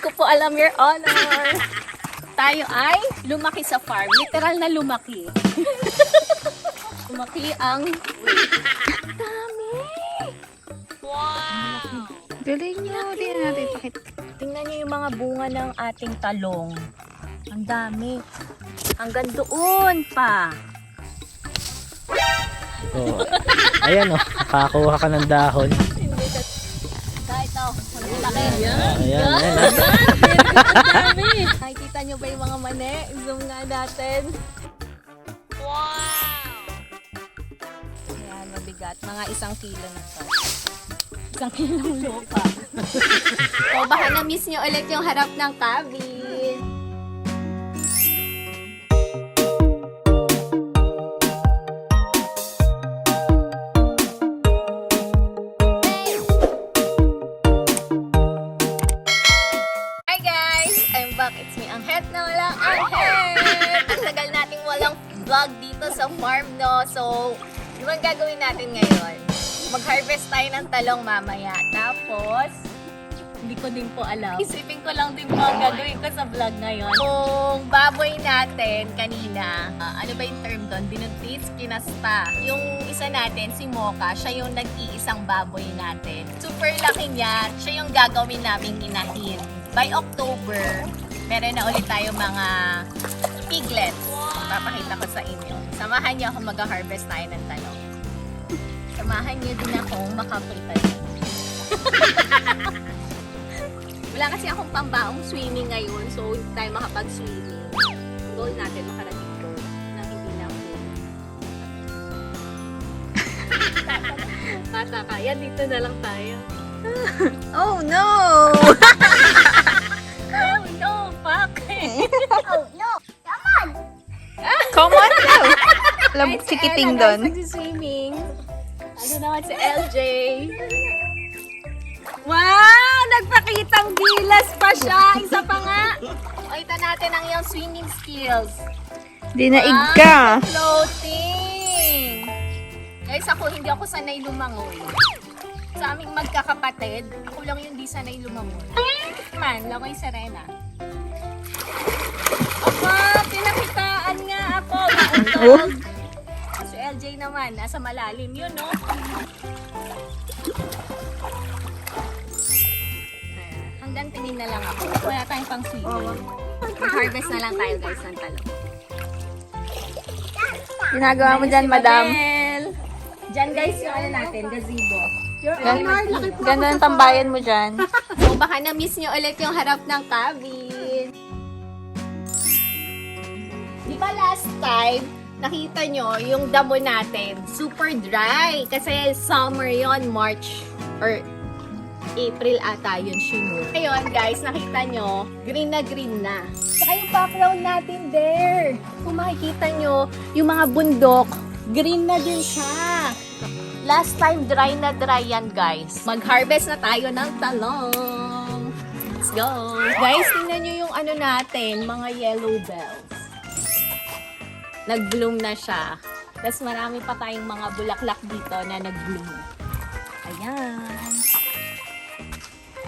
ko po alam, Your Honor. Tayo ay lumaki sa farm. Literal na lumaki. lumaki ang... Dami! Wow! Galing nyo. Di na natin. Tingnan niyo yung mga bunga ng ating talong. Ang dami. Hanggang doon pa. Oh. Ayan oh, nakakuha ka ng dahon. Malaki. Ayan, ayan. ah. Ang dami. Nakikita niyo ba yung mga mani? Zoom nga natin. Wow! Ayan, mabigat. Mga isang kilo na to. Isang kilong lupa. o baka na-miss niyo ulit yung harap ng cabin. Vlog dito sa farm, no? So, ano bang gagawin natin ngayon? Mag-harvest tayo ng talong mamaya. Tapos, hindi ko din po alam. Isipin ko lang din po ang gagawin ko sa vlog ngayon. Kung baboy natin kanina, ah, ano ba yung term doon? Binuntis, kinasta. Yung isa natin, si Mocha, siya yung nag-iisang baboy natin. Super laki niya. Siya yung gagawin namin inahin. By October, meron na ulit tayo mga piglets. Papakita ko sa inyo. Samahan niyo ako mag-harvest tayo ng talong. Samahan niyo din akong makapunta dito. Wala kasi akong pambaong swimming ngayon, so hindi tayo makapag-swimming. Ang goal natin makarating doon na hindi na po. Bata ka, yan dito na lang tayo. Oh no! Come on now! Alam, si doon. nagsiswimming. Ano naman si LJ? Wow! Nagpakitang gilas pa siya! Isa pa nga! Pakita natin ang iyong swimming skills. Dinaig ka. Ah, floating! Guys, ako hindi ako sanay lumangoy. Sa aming magkakapatid, ako lang yung di sanay lumangoy. Man, langoy Serena. Aba, pinakitaan nga Maundog. Si LJ naman, nasa malalim yun, no? Ayan, Hanggang tingin na lang ako. Wala tayong pang swimming. Mag-harvest na lang tayo guys ng talong. Ginagawa mo dyan, madam. Diyan guys yung ano natin, gazebo. Gan- Ganda ang tambayan mo dyan. So baka na-miss nyo ulit yung harap ng cabin. Ba last time, nakita nyo yung damo natin, super dry. Kasi summer yon March or April ata yun, sure. Ngayon guys, nakita nyo, green na green na. Saka yung background natin there. Kung makikita nyo, yung mga bundok, green na din siya. Last time, dry na dry yan, guys. Mag-harvest na tayo ng talong. Let's go. Guys, tingnan nyo yung ano natin, mga yellow bells. Nag-bloom na siya. Tapos marami pa tayong mga bulaklak dito na nag-bloom. Ayan.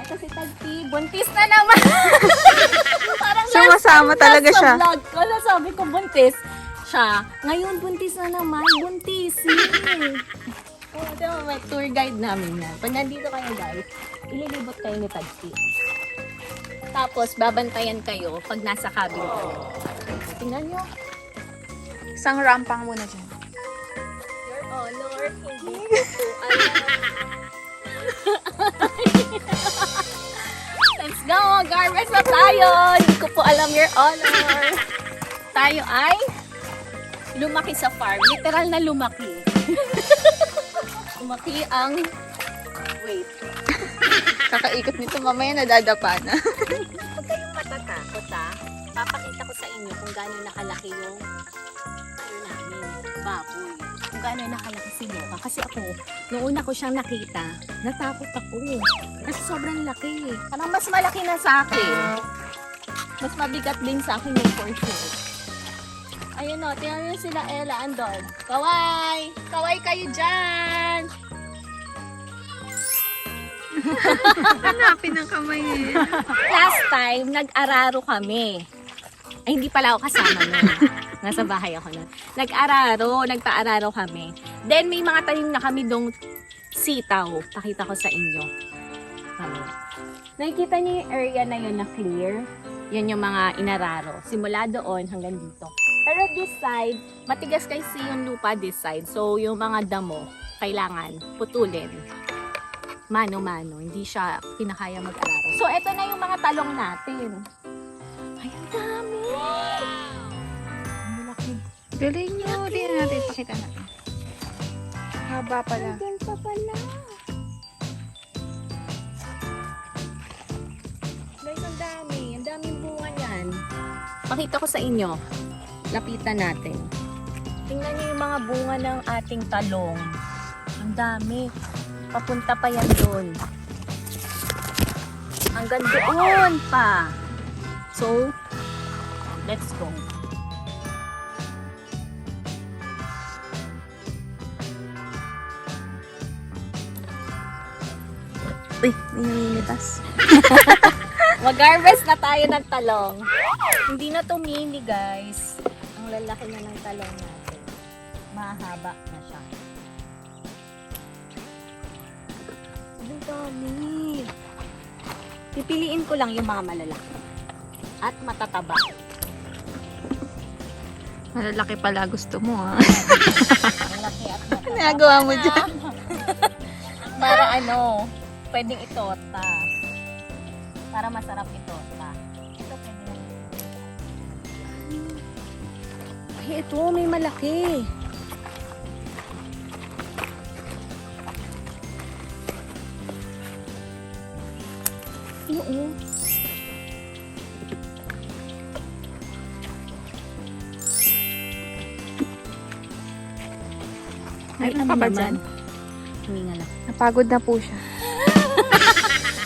Ito si Tagpi, buntis na naman. Parang last Sumasama time talaga last siya. Sa vlog ko, nasabi ko buntis siya. Ngayon, buntis na naman. Buntisin. Oh, ito may tour guide namin yan. Pag nandito kayo guys, ililibot kayo ni Tagpi. Tapos, babantayan kayo pag nasa cabin kayo. Tingnan nyo. Isang rampang muna dyan. Your Honor, hindi ko po alam. Let's go! Mag-harvest na tayo! Hindi ko po alam, Your Honor. Tayo ay lumaki sa farm. Literal na lumaki. lumaki ang... Wait. Kakaikot nito mamaya nadadapa na. Huwag kayong matatakot ha. Papakita ko sa inyo kung gaano nakalaki yung ano namin, baboy. Kung gaano nakalaki si Mocha. Kasi ako, nung una ko siyang nakita, natakot ako. Kasi sobrang laki. Parang mas malaki na sa akin. Mas mabigat din sa akin yung for sure. Ayun o, tingnan nyo sila Ella andon. Kaway! Kaway kayo dyan! Hanapin ang kamay eh. Last time, nag-araro kami. Ay, hindi pala ako kasama nun. Nasa bahay ako nun. Nag-araro, nagpa-araro kami. Then, may mga tanim na kami dong sitaw. Pakita ko sa inyo. Kami. Nakikita niyo yung area na yun na clear? Yan yung mga inararo. Simula doon hanggang dito. Pero this side, matigas kasi yung lupa this side. So, yung mga damo, kailangan putulin. Mano-mano. Hindi siya pinakaya mag-araro. So, eto na yung mga talong natin. Ay, ang dami! Galing nyo. Di na natin pakita natin. Haba pala. Yan pa pala. Guys, ang dami. Ang daming bunga niyan. Pakita ko sa inyo. Lapitan natin. Tingnan niyo yung mga bunga ng ating talong. Ang dami. Papunta pa yan doon. Hanggang doon pa. So, let's go. Uy, may namimitas. Mag-harvest na tayo ng talong. Hindi na to mini, guys. Ang lalaki na ng talong natin. Mahaba na siya. Ang dami. Pipiliin ko lang yung mga malalaki. At matataba. Malalaki pala gusto mo ah. Malaki at matataba. Ano nagawa mo dyan? Para ano, pwedeng itota. Para masarap itota. Ito pwede na. Ay, ito, may malaki. Oo. Ay, ano lang. Napagod na po siya.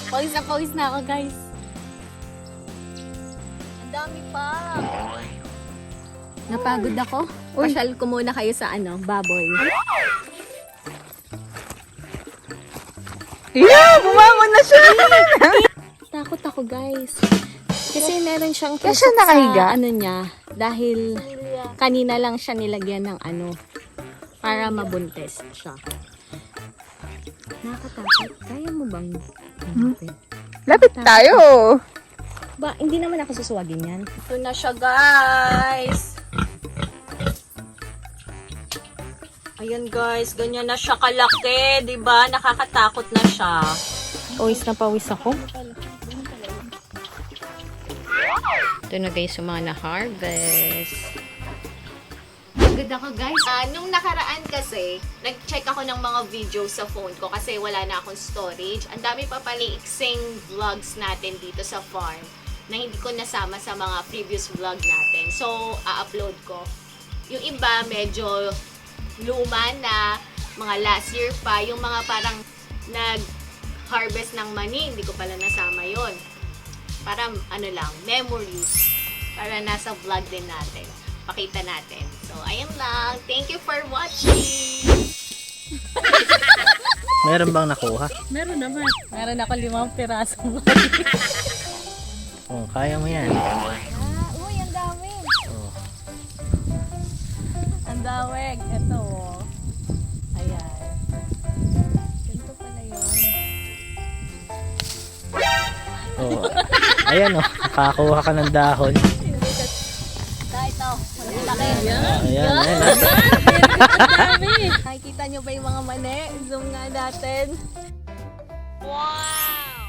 Pawis na pawis na ako, guys. Ang dami pa. Napagod ako. Uy. Pasyal ko muna kayo sa ano, baboy. Yeah! Bumangon na siya! Takot ako, guys. Kasi meron siyang Kaya siya tusok nakahiga? sa ano niya. Dahil kanina lang siya nilagyan ng ano. Para mabuntes siya. Nakakatakot. Kaya mo bang? Lapit tayo! Ba, hindi naman ako susuwagin yan. Ito na siya, guys. Ayan, guys. Ganyan na siya kalaki. 'di ba Nakakatakot na siya. Pawis na pawis ako. Ito na, guys, yung mga na-harvest. Good ako, guys. Ah, nung nakaraan kasi, nag-check ako ng mga videos sa phone ko kasi wala na akong storage. Ang dami pa paliiksing vlogs natin dito sa farm na hindi ko nasama sa mga previous vlog natin. So, a-upload ko. Yung iba, medyo luma na, mga last year pa, yung mga parang nag-harvest ng mani, hindi ko pala nasama yon Para, ano lang, memories. Para nasa vlog din natin. Pakita natin. So, ayun lang. Thank you for watching! Meron bang nakuha? Meron naman. Meron ako limang pirasong Oh, kaya mo yan. Ah, uy, ang dami. Oh. Ang daweg. Ito, oh. Ayan. Ganito pala yun. Oh. Ayan oh, nakakuha ka ng dahon. Ah, ayan, ayan. Nakikita nyo ba yung mga mani? Zoom nga natin. Wow!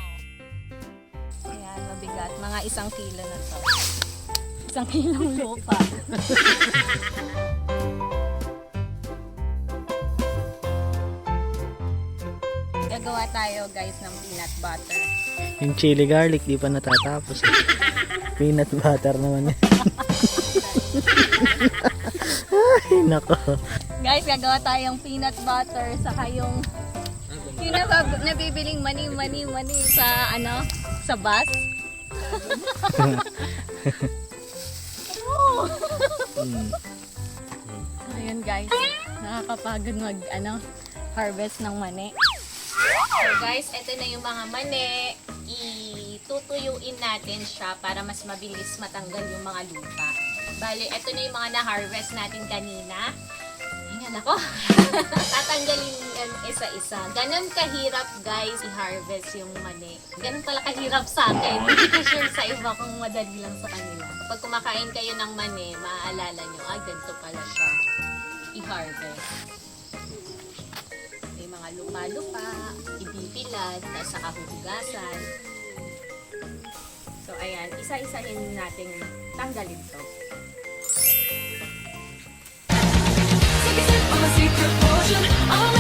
Ayan, mabigat. Mga isang kilo na to. Isang kilong lupa. Gagawa tayo guys ng peanut butter. Yung chili garlic, di pa natatapos. Peanut butter naman yan. Ay, nako. Guys, gagawa tayong peanut butter saka yung yung nabab- nabibiling mani mani mani sa ano sa bus. Mm. Ayun guys, nakakapagod mag ano harvest ng mani. So guys, ito na yung mga mani. Itutuyuin natin siya para mas mabilis matanggal yung mga lupa. Bali, ito na yung mga na-harvest natin kanina. Ayan ako. Tatanggalin yan isa-isa. Ganon kahirap guys i-harvest yung mani. Ganon pala kahirap sa akin. Hindi ko sure sa iba kung madali lang sa kanila. Pag kumakain kayo ng mani, maaalala nyo, ah, ganito pala siya i-harvest. May mga lupa-lupa, ibibilad, tapos saka. So, ayan, isa-isahin natin tanggalin to. I'm a secret potion. I'm